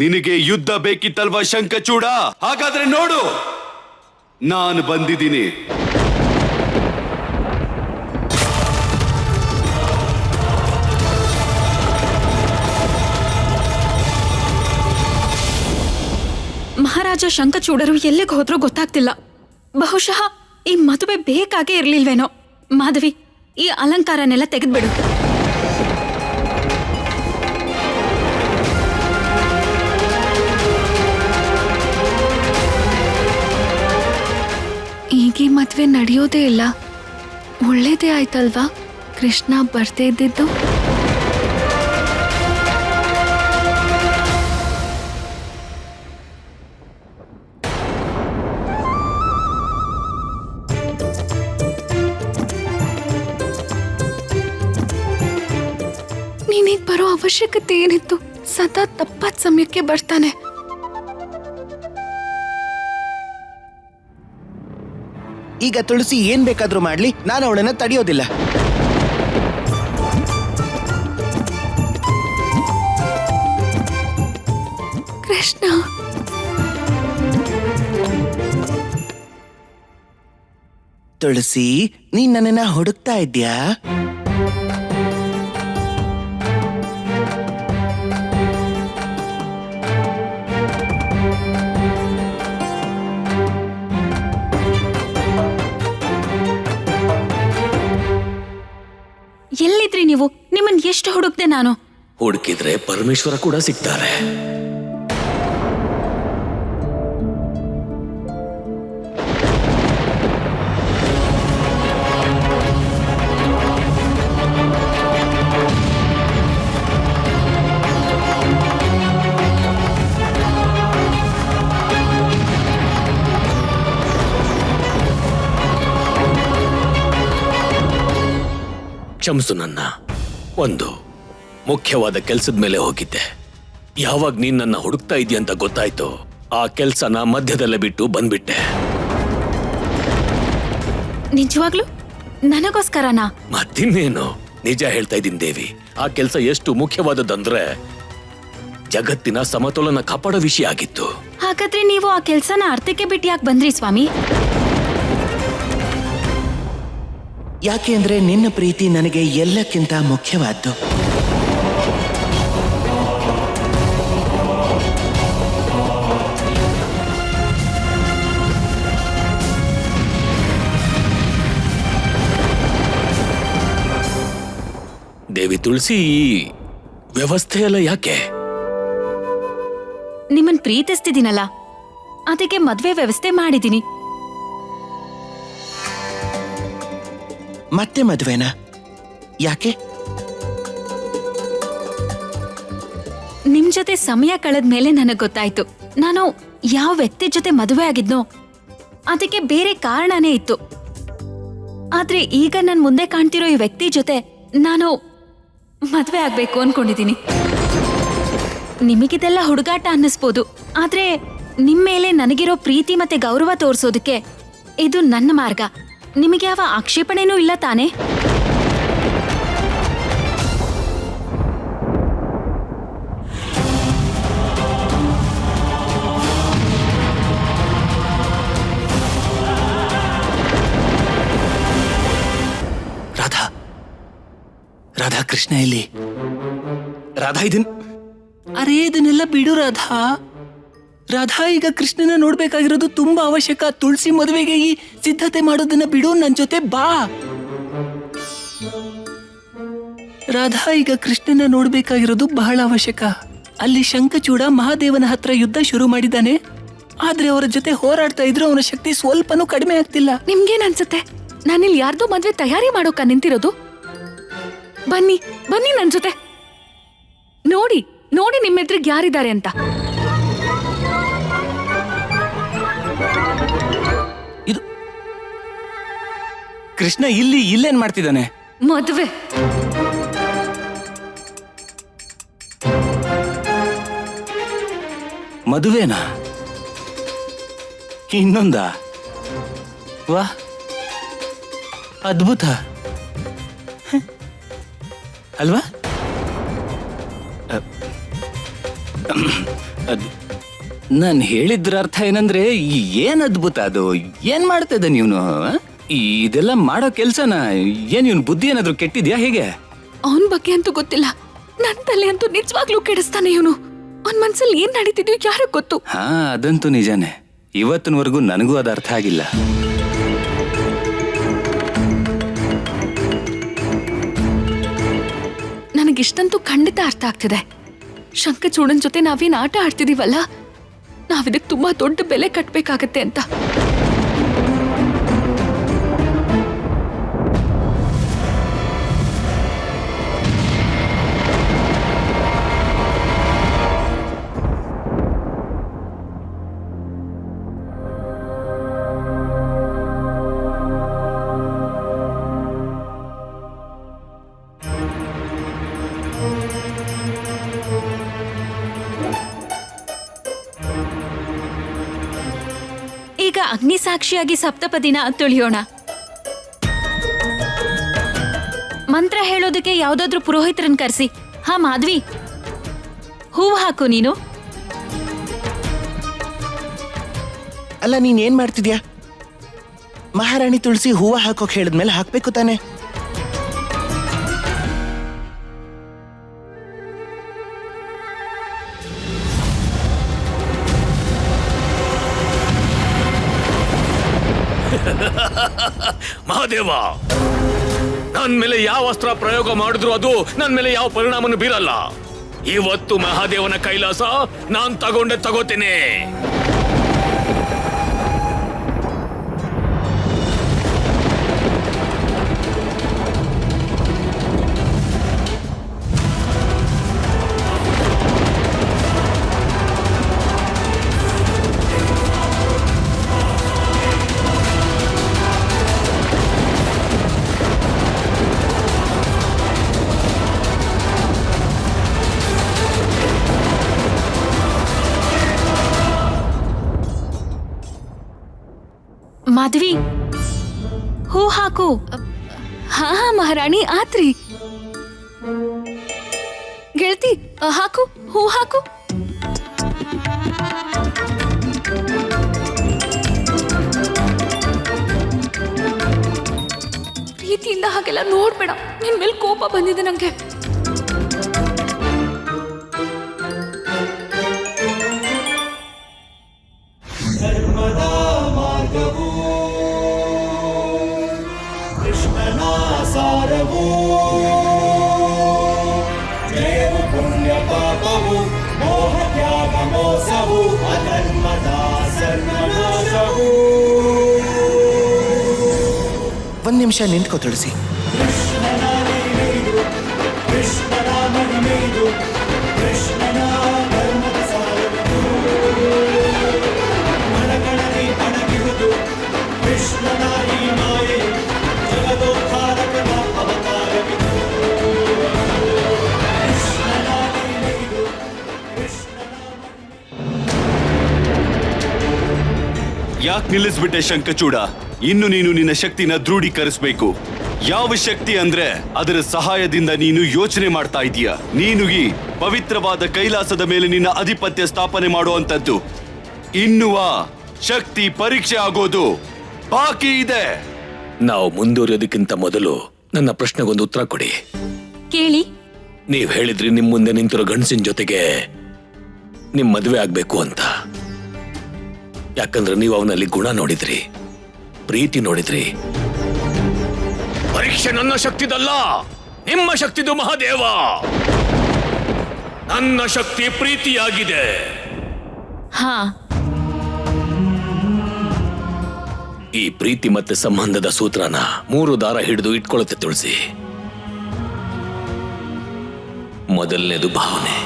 ನಿನಗೆ ಯುದ್ಧ ಬೇಕಿತ್ತಲ್ವಾ ಶಂಖಚೂಡ? ಹಾಗಾದ್ರೆ ನೋಡು. ನಾನು ಬಂದಿದ್ದೀನಿ. ಮಹಾರಾಜ ಶಂಕಚೂಡರು ಎಲ್ಲಿಗೆ ಹೋದ್ರೂ ಗೊತ್ತಾಗ್ತಿಲ್ಲ. ಬಹುಶಃ ಈ ಮದುವೆ ಬೇಕಾಗೇ ಇರ್ಲಿಲ್ವೇನೋ. ಮಾಧವಿ, ಈ ಅಲಂಕಾರನೆಲ್ಲ ತೆಗೆದ್ಬಿಡು. ಈಗೀ ಮದ್ವೆ ನಡೆಯೋದೇ ಇಲ್ಲ. ಒಳ್ಳೇದೇ ಆಯ್ತಲ್ವಾ? ಕೃಷ್ಣ ಬರ್ತೇ ಇದ್ದಿದ್ದು? ನೀನೀಗ ಬರೋ ಅವಶ್ಯಕತೆ ಏನಿತ್ತು? ಸದಾ ತಪ್ಪಾದ ಸಮಯಕ್ಕೆ ಬರ್ತಾನೆ. ಈಗ ತುಳಸಿ ಏನ್ ಬೇಕಾದ್ರೂ ಮಾಡ್ಲಿ ನಾನು ಅವಳನ್ನ ತಡೆಯೋದಿಲ್ಲ. ಕೃಷ್ಣ. ತುಳಸಿ ನೀನ್ ನನ್ನನ್ನ ಹುಡುಕ್ತಾ ಇದ್ಯಾ ಹುಡುಕ್ದೆ ನಾನು. ಹುಡುಕಿದ್ರೆ ಪರಮೇಶ್ವರ ಕೂಡ ಸಿಗ್ತಾರೆ. ಕ್ಷಮಿಸು ನನ್ನ. ಒಂದು. ಮುಖ್ಯವಾದ ಕೆಲ್ಸದ ಮೇಲೆ ಹೋಗಿದ್ದೆ. ಯಾವಾಗ ನೀನ್ ನನ್ನ ಹುಡುಕ್ತಾ ಇದೀಯ ಅಂತ ಗೊತ್ತಾಯ್ತು ಆ ಕೆಲ್ಸನ ಮಧ್ಯದಲ್ಲೇ ಬಿಟ್ಟು ಬಂದ್ಬಿಟ್ಟೆ. ನಿಜವಾಗ್ಲು? ನನಗೋಸ್ಕರನಾ? ಮತ್ತಿನ್ನೇನು? ನಿಜ ಹೇಳ್ತಾ ಇದ್ದೀನಿ ದೇವಿ ಆ ಕೆಲಸ ಎಷ್ಟು ಮುಖ್ಯವಾದದಂದ್ರೆ ಜಗತ್ತಿನ ಸಮತೋಲನ ಕಾಪಾಡೋ ವಿಷಯ ಆಗಿತ್ತು. ಹಾಗಾದ್ರೆ ನೀವು ಆ ಕೆಲ್ಸನ ಅರ್ಥಕ್ಕೆ ಬಿಟ್ಟು ಯಾಕೆ ಬಂದ್ರಿ ಸ್ವಾಮಿ? ಯಾಕೆ ಅಂದ್ರೆ ನಿನ್ನ ಪ್ರೀತಿ ನನಗೆ ಎಲ್ಲಕ್ಕಿಂತ ಮುಖ್ಯವಾದ್ದು. ದೇವಿ ತುಳಸಿ ವ್ಯವಸ್ಥೆ ಅಲ್ಲ ಯಾಕೆ? ನಿಮ್ಮನ್ ಪ್ರೀತಿಸ್ತಿದ್ದೀನಲ್ಲ ಅದಕ್ಕೆ ಮದ್ವೆ ವ್ಯವಸ್ಥೆ ಮಾಡಿದ್ದೀನಿ. ಮತ್ತೆ ಮದ್ವೆನಾ? ಯಾಕೆ? ನಿಮ್ ಜೊತೆ ಸಮಯ ಕಳೆದ್ಮೇಲೆ ನನಗ್ ಗೊತ್ತಾಯ್ತು. ನಾನು ಯಾವ ವ್ಯಕ್ತಿ ಜೊತೆ ಮದುವೆ ಆಗಿದ್ನೋ ಅದಕ್ಕೆ ಬೇರೆ ಕಾರಣನೇ ಇತ್ತು. ಆದ್ರೆ ಈಗ ನನ್ ಮುಂದೆ ಕಾಣ್ತಿರೋ ಈ ವ್ಯಕ್ತಿ ಜೊತೆ ನಾನು ಮದ್ವೆ ಆಗ್ಬೇಕು ಅನ್ಕೊಂಡಿದೀನಿ. ನಿಮಗಿದೆಲ್ಲ ಹುಡುಗಾಟ ಅನ್ನಿಸ್ಬೋದು. ಆದ್ರೆ ನಿಮ್ ಮೇಲೆ ನನಗಿರೋ ಪ್ರೀತಿ ಮತ್ತೆ ಗೌರವ ತೋರಿಸೋದಕ್ಕೆ ಇದು ನನ್ನ ಮಾರ್ಗ. ನಿಮಗೆ ಯಾವ ಆಕ್ಷೇಪಣೆನೂ ಇಲ್ಲ ತಾನೇ? ರಾಧಾ ಕೃಷ್ಣ ಇಲ್ಲಿ. ರಾಧಾ ಇದನ್ ಅರೇ ಇದನ್ನೆಲ್ಲ ಬಿಡು ರಾಧಾ. ರಾಧಾ ಈಗ ಕೃಷ್ಣನ ನೋಡ್ಬೇಕಾಗಿರೋದು ತುಂಬಾ ಅವಶ್ಯಕ. ತುಳಸಿ ಮದುವೆಗೆ ಈ ಸಿದ್ಧತೆ ಮಾಡೋದನ್ನ ಬಿಡು ನನ್ ಜೊತೆ ಬಾ. ರಾಧಾ ಈಗ ಕೃಷ್ಣನ ನೋಡ್ಬೇಕಾಗಿರೋದು ಬಹಳ ಅವಶ್ಯಕ. ಅಲ್ಲಿ ಶಂಖಚೂಡ ಮಹಾದೇವನ ಹತ್ರ ಯುದ್ಧ ಶುರು ಮಾಡಿದ್ದಾನೆ. ಆದ್ರೆ ಅವರ ಜೊತೆ ಹೋರಾಡ್ತಾ ಇದ್ರು ಅವನ ಶಕ್ತಿ ಸ್ವಲ್ಪನೂ ಕಡಿಮೆ ಆಗ್ತಿಲ್ಲ. ನಿಮ್ಗೇನ್ ಅನ್ಸುತ್ತೆ? ನಾನಿಲ್ಲಿ ಯಾರ್ದೋ ಮದ್ವೆ ತಯಾರಿ ಮಾಡೋಕ ನಿಂತಿರೋದು? ಬನ್ನಿ ಬನ್ನಿ ನನ್ ಜೊತೆ. ನೋಡಿ ನೋಡಿ ನಿಮ್ಮೆದ್ರಿಗೆ ಯಾರಿದ್ದಾರೆ ಅಂತ. ಇದು ಕೃಷ್ಣ ಇಲ್ಲಿ ಇಲ್ಲೇನ್ ಮಾಡ್ತಿದ್ದಾನೆ? ಮದುವೆ. ಮದುವೆನಾ? ಇನ್ನೊಂದ? ವಾ ಅದ್ಭುತ. ಅಲ್ವಾ? ನಾನು ಹೇಳಿದ್ರ ಅರ್ಥ ಏನಂದ್ರೆ ಏನ್ ಅದ್ಭುತ ಅದು? ಏನ್ ಮಾಡ್ತಾ ಇದ್ದ ನೀವ್ನು ಇದೆಲ್ಲ ಮಾಡೋ ಕೆಲ್ಸನ ಏನ್ ಇವ್ನ್ ಬುದ್ಧಿ ಏನಾದ್ರು ಕೆಟ್ಟಿದ್ಯಾ ಹೇಗೆ? ಅವನ್ ಬಗ್ಗೆ ಅಂತೂ ಗೊತ್ತಿಲ್ಲ. ನನ್ ತಲೆ ಅಂತೂ ನಿಜವಾಗ್ಲೂ ಕೆಡಿಸ್ತಾನೆ ಇವನು. ಅವನ್ ಮನ್ಸಲ್ಲಿ ಏನ್ ನಡೀತಿದ್ಯೋ ಯಾರಿಗ್ ಗೊತ್ತು? ಹಾ ಅದಂತೂ ನಿಜಾನೆ. ಇವತ್ತಿನವರೆಗೂ ನನಗೂ ಅದ ಅರ್ಥ ಆಗಿಲ್ಲ. ನನಗಿಷ್ಟಂತೂ ಖಂಡಿತ ಅರ್ಥ ಆಗ್ತಿದೆ. ಶಂಕಚೂಡನ್ ಜೊತೆ ನಾವೇನು ಆಟ ಆಡ್ತಿದೀವಲ್ಲ? ನಾವಿದಕ್ಕೆ ತುಂಬಾ ದೊಡ್ಡ ಬೆಲೆ ಕಟ್ಟಬೇಕಾಗತ್ತೆ ಅಂತ. ಈಗ ಅಗ್ನಿ ಸಾಕ್ಷಿಯಾಗಿ ಸಪ್ತಪದಿನ ತುಳಿಯೋಣ. ಮಂತ್ರ ಹೇಳೋದಕ್ಕೆ ಯಾವ್ದಾದ್ರು ಪುರೋಹಿತರನ್ ಕರೆಸಿ. ಹಾ, ಮಾಧವಿ. ಹೂವು ಹಾಕು ನೀನು. ಅಲ್ಲ, ನೀನ್ ಏನ್ ಮಾಡ್ತಿದ್ಯಾ? ಮಹಾರಾಣಿ ತುಳಸಿ ಹೂವು ಹಾಕೋಕ್ ಹೇಳಿದ್ಮೇಲೆ ಹಾಕ್ಬೇಕು ತಾನೆ. ಮಹಾದೇವ ನನ್ ಮೇಲೆ ಯಾವ ಅಸ್ತ್ರ ಪ್ರಯೋಗ ಮಾಡಿದ್ರು ಅದು ನನ್ ಮೇಲೆ ಯಾವ ಪರಿಣಾಮನು ಬೀರಲ್ಲ. ಇವತ್ತು ಮಹಾದೇವನ ಕೈಲಾಸ ನಾನ್ ತಗೊಂಡೆ ತಗೋತೇನೆ. ಮಾಧವಿ ಹೂ ಹಾಕು. ಹಾ ಹಾ, ಮಹಾರಾಣಿ, ಆತ್ರಿ. ಗೆಳತಿ ಹಾಕು, ಹೂ ಹಾಕು. ಪ್ರೀತಿಯಿಂದ ಹಾಗೆಲ್ಲ ನೋಡ್ಬೇಡ. ನಿನ್ ಮೇಲೆ ಕೋಪ ಬಂದಿದೆ ನಂಗೆ. ಒಂದ್ ನಿಮಿಷ ನಿಂತ್ಕೋ ತುಳಸಿ. ಯಾಕೆ ನಿಲ್ಲಿಸ್ಬಿಟ್ಟೆ ಶಂಕಚೂಡ? ಇನ್ನು ನೀನು ನಿನ್ನ ಶಕ್ತಿನ ದೃಢೀಕರಿಸಬೇಕು. ಯಾವ ಶಕ್ತಿ ಅಂದ್ರೆ ಅದರ ಸಹಾಯದಿಂದ ನೀನು ಯೋಚನೆ ಮಾಡ್ತಾ ಇದೀಯ ನೀನು ಈ ಪವಿತ್ರವಾದ ಕೈಲಾಸದ ಮೇಲೆ ನಿನ್ನ ಅಧಿಪತ್ಯ ಸ್ಥಾಪನೆ ಮಾಡುವಂತದ್ದು ಇನ್ನುವ ಶಕ್ತಿ ಪರೀಕ್ಷೆ ಆಗೋದು ಬಾಕಿ ಇದೆ. ನಾವು ಮುಂದುವರಿಯೋದಕ್ಕಿಂತ ಮೊದಲು ನನ್ನ ಪ್ರಶ್ನೆಗೊಂದು ಉತ್ತರ ಕೊಡಿ. ಕೇಳಿ. ನೀವ್ ಹೇಳಿದ್ರಿ ನಿಮ್ ಮುಂದೆ ನಿಂತಿರೋ ಗಂಡಸಿನ ಜೊತೆಗೆ ನಿಮ್ ಮದುವೆ ಆಗ್ಬೇಕು ಅಂತ. ಯಾಕಂದ್ರೆ ನೀವು ಅವನಲ್ಲಿ ಗುಣ ನೋಡಿದ್ರಿ ಪ್ರೀತಿ ನೋಡಿದ್ರಿ. ಪರೀಕ್ಷೆ ನನ್ನ ಶಕ್ತಿದಲ್ಲ ನಿಮ್ಮ ಶಕ್ತಿದು ಮಹಾದೇವ. ನನ್ನ ಶಕ್ತಿ ಪ್ರೀತಿಯಾಗಿದೆ. ಹಾ. ಈ ಪ್ರೀತಿ ಮತ್ತೆ ಸಂಬಂಧದ ಸೂತ್ರನ ಮೂರು ದಾರ ಹಿಡಿದು ಇಟ್ಕೊಳ್ಳುತ್ತೆ ತುಳಸಿ. ಮೊದಲನೇದು ಭಾವನೆ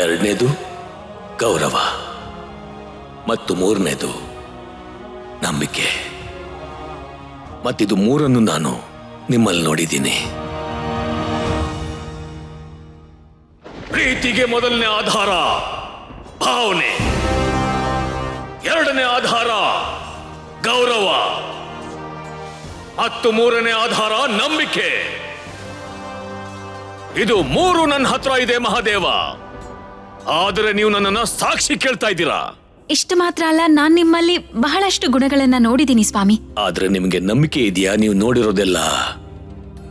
ಎರಡನೇದು ಗೌರವ. ಮತ್ತು ಮೂರನೇದು ನಂಬಿಕೆ. ಮತ್ತಿದು ಮೂರನ್ನು ನಾನು ನಿಮ್ಮಲ್ಲಿ ನೋಡಿದ್ದೀನಿ. ಪ್ರೀತಿಗೆ ಮೊದಲನೇ ಆಧಾರ ಭಾವನೆ. ಎರಡನೇ ಆಧಾರ ಗೌರವ. ಮತ್ತು ಮೂರನೇ ಆಧಾರ ನಂಬಿಕೆ. ಇದು ಮೂರು ನನ್ನ ಹತ್ರ ಇದೆ ಮಹಾದೇವ. ಆದರೆ ನೀವು ನನ್ನನ್ನು ಸಾಕ್ಷಿ ಕೇಳ್ತಾ ಇದ್ದೀರಾ? ಇಷ್ಟು ಮಾತ್ರ ಅಲ್ಲ ನಾನ್ ನಿಮ್ಮಲ್ಲಿ ಬಹಳಷ್ಟು ಗುಣಗಳನ್ನ ನೋಡಿದ್ದೀನಿ ಸ್ವಾಮಿ. ಆದ್ರೆ ನಿಮ್ಗೆ ನಂಬಿಕೆ ಇದೆಯಾ? ನೀವು ನೋಡಿರೋದೆಲ್ಲ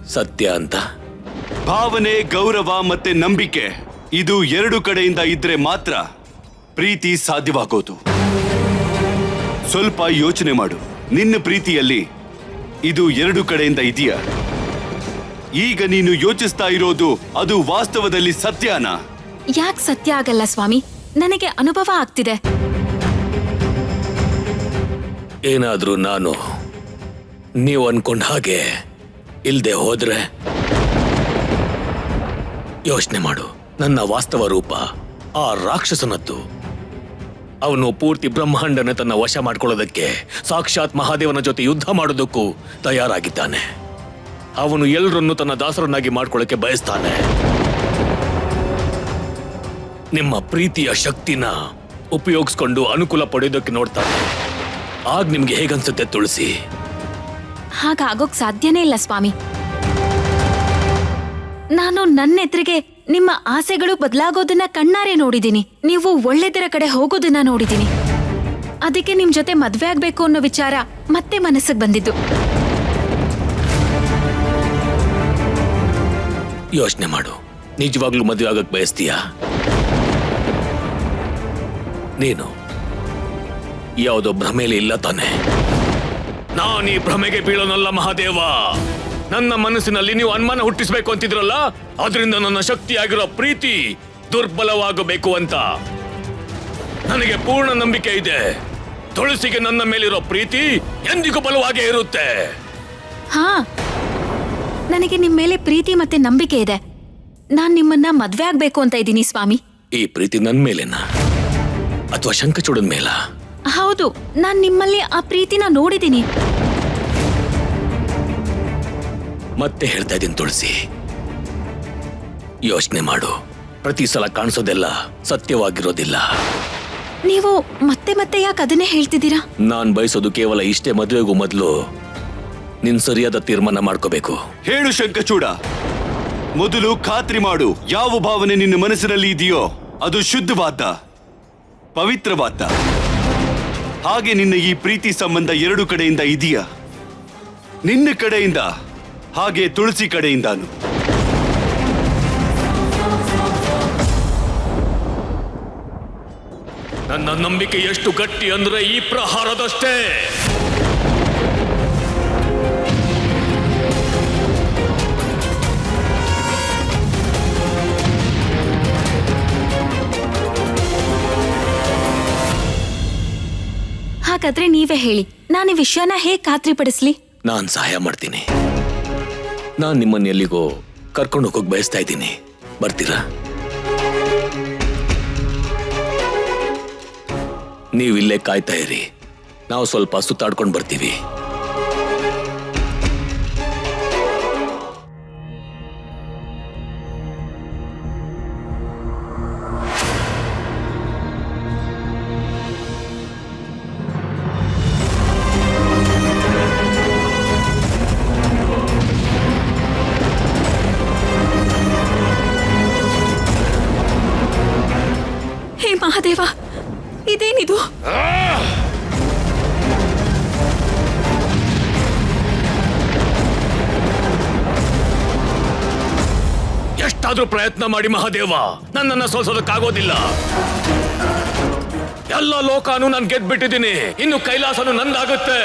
ಸತ್ಯ ಅಂತ? ಭಾವನೆ ಗೌರವ ಮತ್ತೆ ನಂಬಿಕೆ ಇದು ಎರಡು ಕಡೆಯಿಂದ ಇದ್ರೆ ಮಾತ್ರ ಪ್ರೀತಿ ಸಾಧ್ಯವಾಗೋದು. ಸ್ವಲ್ಪ ಯೋಚನೆ ಮಾಡು. ನಿನ್ನ ಪ್ರೀತಿಯಲ್ಲಿ ಇದು ಎರಡು ಕಡೆಯಿಂದ ಇದೆಯಾ? ಈಗ ನೀನು ಯೋಚಿಸ್ತಾ ಇರೋದು ಅದು ವಾಸ್ತವದಲ್ಲಿ ಸತ್ಯನಾ? ಯಾಕೆ ಸತ್ಯ ಆಗಲ್ಲ ಸ್ವಾಮಿ? ನನಗೆ ಅನುಭವ ಆಗ್ತಿದೆ. ಏನಾದ್ರೂ ನಾನು ನೀವು ಅನ್ಕೊಂಡ ಹಾಗೆ ಇಲ್ಲದೆ ಹೋದ್ರೆ ಯೋಚನೆ ಮಾಡು. ನನ್ನ ವಾಸ್ತವ ರೂಪ ಆ ರಾಕ್ಷಸನದ್ದು. ಅವನು ಪೂರ್ತಿ ಬ್ರಹ್ಮಾಂಡನ ತನ್ನ ವಶ ಮಾಡ್ಕೊಳ್ಳೋದಕ್ಕೆ ಸಾಕ್ಷಾತ್ ಮಹಾದೇವನ ಜೊತೆ ಯುದ್ಧ ಮಾಡೋದಕ್ಕೂ ತಯಾರಾಗಿದ್ದಾನೆ. ಅವನು ಎಲ್ಲರನ್ನು ತನ್ನ ದಾಸರನ್ನಾಗಿ ಮಾಡ್ಕೊಳ್ಳೋಕೆ ಬಯಸ್ತಾನೆ. ನಿಮ್ಮ ಪ್ರೀತಿಯ ಶಕ್ತಿನ ಉಪಯೋಗಿಸ್ಕೊಂಡು ಅನುಕೂಲ ಪಡೆಯೋದಕ್ಕೆ ನೋಡ್ತಾನೆ. ಆಗ ನಿಮ್ಗೆ ಹೇಗನ್ಸುತ್ತೆ ತುಳಸಿ? ಹಾಗಾಗೋಕ್ ಸಾಧ್ಯನೇ ಇಲ್ಲ ಸ್ವಾಮಿ. ನಾನು ನನ್ನ ಎದುರಿಗೆ ನಿಮ್ಮ ಆಸೆಗಳು ಬದಲಾಗೋದನ್ನ ಕಣ್ಣಾರೆ ನೋಡಿದ್ದೀನಿ. ನೀವು ಒಳ್ಳೆದರ ಕಡೆ ಹೋಗೋದನ್ನ ನೋಡಿದ್ದೀನಿ. ಅದಕ್ಕೆ ನಿಮ್ ಜೊತೆ ಮದ್ವೆ ಆಗ್ಬೇಕು ಅನ್ನೋ ವಿಚಾರ ಮತ್ತೆ ಮನಸ್ಸಿಗೆ ಬಂದಿದ್ದು. ಯೋಚನೆ ಮಾಡು. ನಿಜವಾಗ್ಲೂ ಮದುವೆ ಆಗಕ್ ಬಯಸ್ತೀಯಾ? ನೀನು. ಯಾವುದೋ ಭ್ರಮೆಯಲ್ಲಿ ಇಲ್ಲ ತಾನೆ. ನಾನು ಈ ಭ್ರಮೆಗೆ ಬೀಳೋನಲ್ಲ ಮಹಾದೇವ. ನನ್ನ ಮನಸ್ಸಿನಲ್ಲಿ ನೀವು ಅನುಮಾನ ಹುಟ್ಟಿಸಬೇಕು ಅಂತಿದ್ರಲ್ಲ ಅದರಿಂದ ನನ್ನ ಶಕ್ತಿಯಾಗಿರೋ ಪ್ರೀತಿ ದುರ್ಬಲವಾಗಬೇಕು ಅಂತ. ನನಗೆ ಪೂರ್ಣ ನಂಬಿಕೆ ಇದೆ. ತುಳಸಿಗೆ ನನ್ನ ಮೇಲಿರೋ ಪ್ರೀತಿ ಎಂದಿಗೂ ಬಲವಾಗೇ ಇರುತ್ತೆ. ಹಾ ನನಗೆ ನಿಮ್ಮ ಮೇಲೆ ಪ್ರೀತಿ ಮತ್ತೆ ನಂಬಿಕೆ ಇದೆ. ನಾನು ನಿಮ್ಮನ್ನ ಮದ್ವೆ ಆಗ್ಬೇಕು ಅಂತ ಇದ್ದೀನಿ ಸ್ವಾಮಿ. ಈ ಪ್ರೀತಿ ನನ್ನ ಮೇಲೆನಾ? ಅಥವಾ ಶಂಕಚೂಡನ್ ಮೇಲ? ಹೌದು ನಾನ್ ನಿಮ್ಮಲ್ಲಿ ಆ ಪ್ರೀತಿನ ನೋಡಿದ್ದೀನಿ. ಮತ್ತೆ ಹೇಳ್ತಾ ಇದ್ದೀನಿ ತುಳಸಿ. ಯೋಚನೆ ಮಾಡು. ಪ್ರತಿ ಸಲ ಕಾಣಿಸೋದೆಲ್ಲ ಸತ್ಯವಾಗಿರೋದಿಲ್ಲ. ನೀವು ಮತ್ತೆ ಮತ್ತೆ ಯಾಕೆ ಅದನ್ನೇ ಹೇಳ್ತಿದ್ದೀರಾ? ನಾನ್ ಬಯಸೋದು ಕೇವಲ ಇಷ್ಟೇ ಮದುವೆಗೂ ಮೊದಲು ನಿನ್ ಸರಿಯಾದ ತೀರ್ಮಾನ ಮಾಡ್ಕೋಬೇಕು. ಹೇಳು ಶಂಕಚೂಡ. ಮೊದಲು ಖಾತ್ರಿ ಮಾಡು. ಯಾವ ಭಾವನೆ ನಿನ್ನ ಮನಸ್ಸಿನಲ್ಲಿ ಇದೆಯೋ ಅದು ಶುದ್ಧವಾದ ಪವಿತ್ರವಾದ. ಹಾಗೆ ನಿನ್ನ ಈ ಪ್ರೀತಿ ಸಂಬಂಧ ಎರಡು ಕಡೆಯಿಂದ ಇದೆಯಾ? ನಿನ್ನ ಕಡೆಯಿಂದ, ಹಾಗೆ ತುಳಸಿ ಕಡೆಯಿಂದಾನು. ನನ್ನ ನಂಬಿಕೆ ಎಷ್ಟು ಗಟ್ಟಿ ಅಂದ್ರೆ ಈ ಪ್ರಹಾರದಷ್ಟೇ. ಹಾಗಾದ್ರೆ ನೀವೇ ಹೇಳಿ. ನಾನು ಈ ವಿಷಯನ ಖಾತ್ರಿ ಪಡಿಸ್ಲಿ ನಾನ್ ಸಹಾಯ ಮಾಡ್ತೀನಿ. ನಾನ್ ನಿಮ್ಮನ್ನ ಎಲ್ಲಿಗೋ ಕರ್ಕೊಂಡು ಹೋಗೋಕ್ ಬಯಸ್ತಾ ಇದ್ದೀನಿ. ಬರ್ತೀರಾ? ನೀವು ಇಲ್ಲೇ ಕಾಯ್ತಾ ಇರಿ. ನಾವು ಸ್ವಲ್ಪ ಸುತ್ತಾಡ್ಕೊಂಡು ಬರ್ತೀವಿ. ಪ್ರಯತ್ನ ಮಾಡಿ ಮಹಾದೇವ. ನನ್ನನ್ನ ಸೋಲ್ಸೋದಕ್ಕಾಗೋದಿಲ್ಲ. ಎಲ್ಲ ಲೋಕಾನು ನಾನು ಗೆದ್ಬಿಟ್ಟಿದ್ದೀನಿ. ಇನ್ನು ಕೈಲಾಸನು ನಂದಾಗುತ್ತೆ.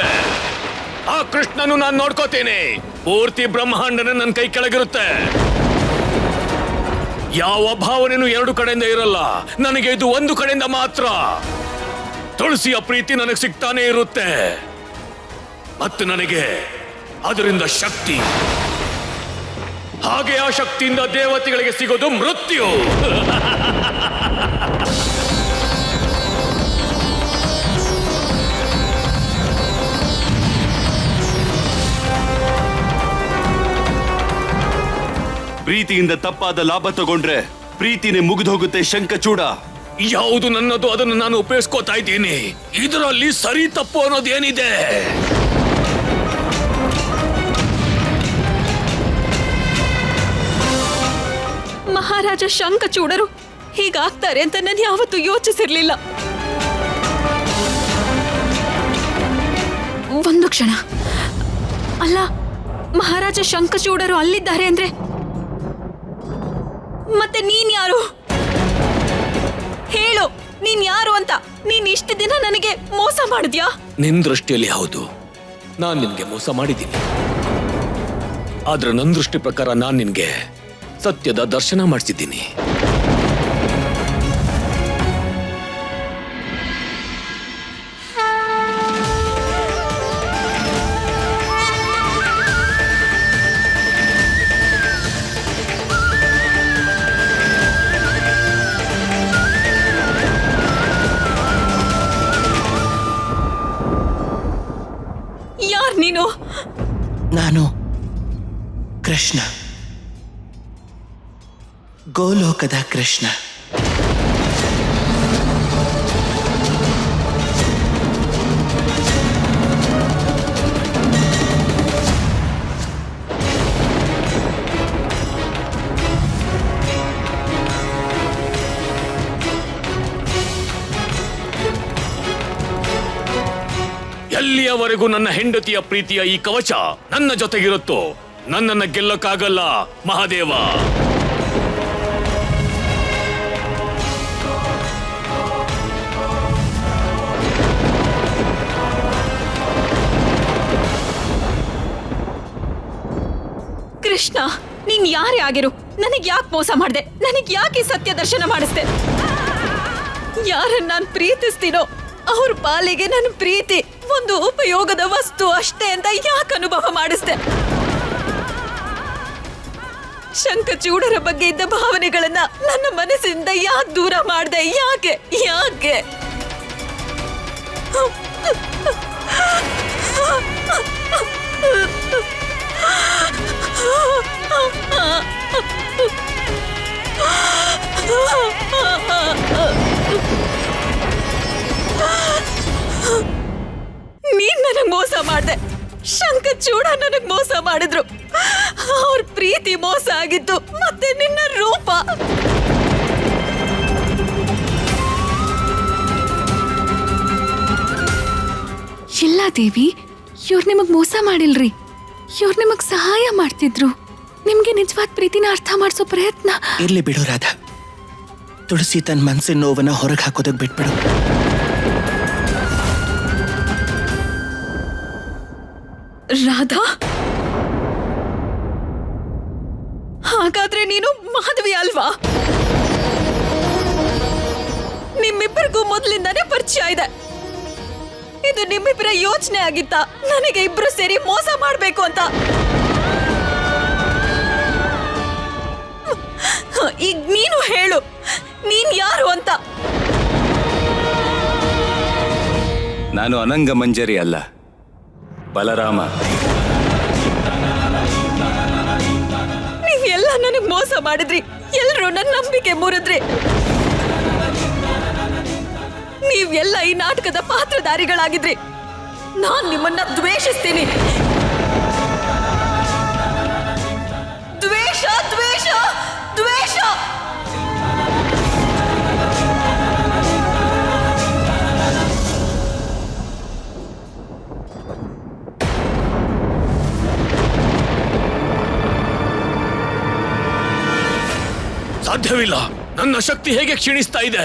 ಆ ಕೃಷ್ಣನು ನಾನು ನೋಡ್ಕೋತೀನಿ. ಪೂರ್ತಿ ಬ್ರಹ್ಮಾಂಡನ ನನ್ನ ಕೈ ಕೆಳಗಿರುತ್ತೆ. ಯಾವ ಭಾವನೆನೂ ಎರಡು ಕಡೆಯಿಂದ ಇರಲ್ಲ. ನನಗೆ ಇದು ಒಂದು ಕಡೆಯಿಂದ ಮಾತ್ರ. ತುಳಸಿಯ ಪ್ರೀತಿ ನನಗೆ ಸಿಗ್ತಾನೆ ಇರುತ್ತೆ. ಮತ್ತು ನನಗೆ ಅದರಿಂದ ಶಕ್ತಿ. ಹಾಗೆ ಆ ಶಕ್ತಿಯಿಂದ ದೇವತೆಗಳಿಗೆ ಸಿಗೋದು ಮೃತ್ಯು. ಪ್ರೀತಿಯಿಂದ ತಪ್ಪಾದ ಲಾಭ ತಗೊಂಡ್ರೆ ಪ್ರೀತಿನೇ ಮುಗಿದೋಗುತ್ತೆ ಶಂಕಚೂಡ ಯಾವುದು ನನ್ನದು ಅದನ್ನು ನಾನು ಉಪಯೋಗಿಸ್ಕೋತಾ ಇದ್ದೀನಿ. ಇದರಲ್ಲಿ ಸರಿ ತಪ್ಪು ಅನ್ನೋದೇನಿದೆ? ಮಹಾರಾಜ ಶಂಖಚೂಡರು ಹೀಗಾಗ್ತಾರೆ ಅಂತ ನಾನು ಯಾವತ್ತೂ ಯೋಚಿಸಿರ್ಲಿಲ್ಲ. ಒಂದು ಕ್ಷಣ. ಅಲ್ಲ, ಮಹಾರಾಜ ಶಂಕಚೂಡರು ಅಲ್ಲಿದ್ದಾರೆ ಅಂದ್ರೆ? ಮತ್ತೆ ನೀನ್ ಯಾರು? ಹೇಳು, ನೀನ್ ಯಾರು ಅಂತ. ನೀನ್ ಇಷ್ಟು ದಿನ ನನಗೆ ಮೋಸ ಮಾಡಿದ್ಯಾ? ನಿನ್ ದೃಷ್ಟಿಯಲ್ಲಿ ಹೌದು. ನಾನ್ ನಿನ್ಗೆ ಮೋಸ ಮಾಡಿದ್ದೀನಿ. ಆದ್ರೆ ನನ್ನ ದೃಷ್ಟಿ ಪ್ರಕಾರ ನಾನ್ ನಿನ್ಗೆ ಸತ್ಯದ ದರ್ಶನ ಮಾಡಿಸಿದ್ದೀನಿ. ಗೋಲೋಕದ ಕೃಷ್ಣ. ಎಲ್ಲಿಯವರೆಗೂ ನನ್ನ ಹೆಂಡತಿಯ ಪ್ರೀತಿಯ ಈ ಕವಚ ನನ್ನ ಜೊತೆಗಿರುತ್ತೋ ನನ್ನನ್ನು ಗೆಲ್ಲಕ್ಕಾಗಲ್ಲ ಮಹಾದೇವ. ಯಾರೇ ಆಗಿರು, ನನಗೆ ಯಾಕೆ ಮೋಸ ಮಾಡ್ದೆ? ನನಗೆ ಯಾಕೆ ಸತ್ಯ ದರ್ಶನ ಮಾಡಿಸ್ದೆ? ಯಾರನ್ನ ನಾನು ಪ್ರೀತಿಸ್ತೀನೋ, ಅವ್ರ ಪಾಲಿಗೆ ನನ್ನ ಪ್ರೀತಿ, ಒಂದು ಉಪಯೋಗದ ವಸ್ತು ಅಷ್ಟೇ ಅಂತ ಯಾಕೆ ಅನುಭವ ಮಾಡಿಸ್ದೆ? ಶಂಕಚೂಡರ ಬಗ್ಗೆ ಇದ್ದ ಭಾವನೆಗಳನ್ನ ನನ್ನ ಮನಸ್ಸಿಂದ ಯಾಕೆ ದೂರ ಮಾಡ್ದೆ? ಯಾಕೆ? ಯಾಕೆ? ನೀನ್ ನನಗ್ ಮೋಸ ಮಾಡ್ದೆ. ಶಂಕ ಚೂಡ ನನಗ್ ಮೋಸ ಮಾಡಿದ್ರು. ಅವ್ರ ಪ್ರೀತಿ ಮೋಸ ಆಗಿತ್ತು, ಮತ್ತೆ ನಿನ್ನ ರೂಪ. ಇಲ್ಲ ದೇವಿ, ಇವ್ರು ನಿಮಗ್ ಮೋಸ ಮಾಡಿಲ್ರಿ. ಇವ್ರು ನಿಮಗ್ ಸಹಾಯ ಮಾಡ್ತಿದ್ರು. ನಿಮ್ಗೆ ನಿಜವಾದ ಪ್ರೀತಿನ ಅರ್ಥ ಮಾಡಿಸೋ ಪ್ರಯತ್ನ. ಇರ್ಲಿ ಬಿಡು ರಾಧಾ. ತುಳಸಿ ತನ್ನ ಮನ್ಸಿನ ನೋವನ್ನ ಹೊರಗೆ ಹಾಕೋದಕ್ ಬಿಟ್ಬಿಡು. ರಾಧಾ? ಹಾಗಾದ್ರೆ ನೀನು ಮಾಧವಿ ಅಲ್ವಾ? ನಿಮ್ಮಿಬ್ಬರಿಗೂ ಮೊದಲಿಂದಾನೇ ಪರಿಚಯ ಇದೆ. ಇದು ನಿಮ್ಮಿಬ್ಬರ ಯೋಚನೆ ಆಗಿತ್ತ. ನನಗೆ ಇಬ್ರು ಸೇರಿ ಮೋಸ ಮಾಡ್ಬೇಕು ಅಂತ. ಈಗ ನೀನು ಹೇಳು. ನೀನ್ ಯಾರು ಅಂತ. ನಾನು ಅನಂಗ ಮಂಜರಿ ಅಲ್ಲ. ಬಲರಾಮ. ನೀವೆಲ್ಲ ನನಗ್ ಮೋಸ ಮಾಡಿದ್ರಿ. ಎಲ್ರು ನನ್ನ ನಂಬಿಕೆ ಮುರಿದ್ರಿ. ನೀವೆಲ್ಲ ಈ ನಾಟಕದ ಪಾತ್ರಧಾರಿಗಳಾಗಿದ್ರಿ ನಾನು ನಿಮ್ಮನ್ನ ದ್ವೇಷಿಸ್ತೀನಿ. ದ್ವೇಷ ದ್ವೇಷ ದ್ವೇಷ! ಸಾಧ್ಯವಿಲ್ಲ. ನನ್ನ ಶಕ್ತಿ ಹೇಗೆ ಕ್ಷೀಣಿಸ್ತಾ ಇದೆ?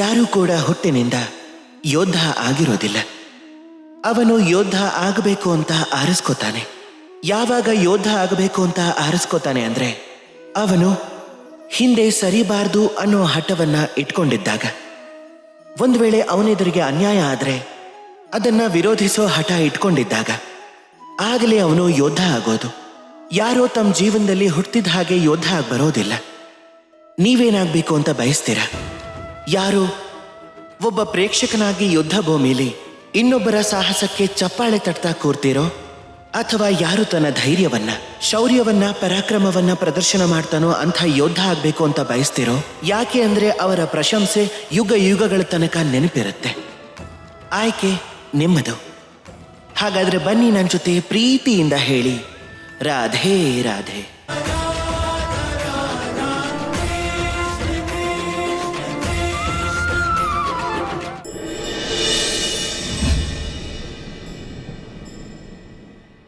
ಯಾರೂ ಕೂಡ ಹುಟ್ಟಿನಿಂದ ಯೋಧ ಆಗಿರೋದಿಲ್ಲ. ಅವನು ಯೋಧ ಆಗಬೇಕು ಅಂತ ಆರಿಸ್ಕೋತಾನೆ. ಯಾವಾಗ ಯೋಧ ಆಗಬೇಕು ಅಂತ ಆರಿಸ್ಕೋತಾನೆ ಅಂದ್ರೆ ಅವನು ಹಿಂದೆ ಸರಿಬಾರ್ದು ಅನ್ನೋ ಹಠವನ್ನ ಇಟ್ಕೊಂಡಿದ್ದಾಗ. ಒಂದು ವೇಳೆ ಅವನೆದುರಿಗೆ ಅನ್ಯಾಯ ಆದರೆ ಅದನ್ನ ವಿರೋಧಿಸೋ ಹಠ ಇಟ್ಕೊಂಡಿದ್ದಾಗ ಆಗಲೇ ಅವನು ಯೋಧ ಆಗೋದು. ಯಾರೋ ತಮ್ಮ ಜೀವನದಲ್ಲಿ ಹುಟ್ಟಿದ ಹಾಗೆ ಯೋಧ ಆಗಿ ಬರೋದಿಲ್ಲ. ನೀವೇನಾಗಬೇಕು ಅಂತ ಬಯಸ್ತೀರಾ? ಯಾರು? ಒಬ್ಬ ಪ್ರೇಕ್ಷಕನಾಗಿ ಯುದ್ಧ ಭೂಮಿಲಿ ಇನ್ನೊಬ್ಬರ ಸಾಹಸಕ್ಕೆ ಚಪ್ಪಾಳೆ ತಟ್ತಾ ಕೂರ್ತಿರೋ? ಅಥವಾ ಯಾರು ತನ್ನ ಧೈರ್ಯವನ್ನ, ಶೌರ್ಯವನ್ನ, ಪರಾಕ್ರಮವನ್ನ ಪ್ರದರ್ಶನ ಮಾಡ್ತಾನೋ ಅಂಥ ಯೋಧ ಆಗ್ಬೇಕು ಅಂತ ಬಯಸ್ತಿರೋ? ಯಾಕೆ ಅಂದ್ರೆ ಅವರ ಪ್ರಶಂಸೆ ಯುಗ ಯುಗಗಳ ತನಕ ನೆನಪಿರುತ್ತೆ. ಆಯ್ಕೆ ನಿಮ್ಮದು. ಹಾಗಾದ್ರೆ ಬನ್ನಿ ನನ್ನ ಜೊತೆ ಪ್ರೀತಿಯಿಂದ ಹೇಳಿ. ರಾಧೇ, ರಾಧೆ.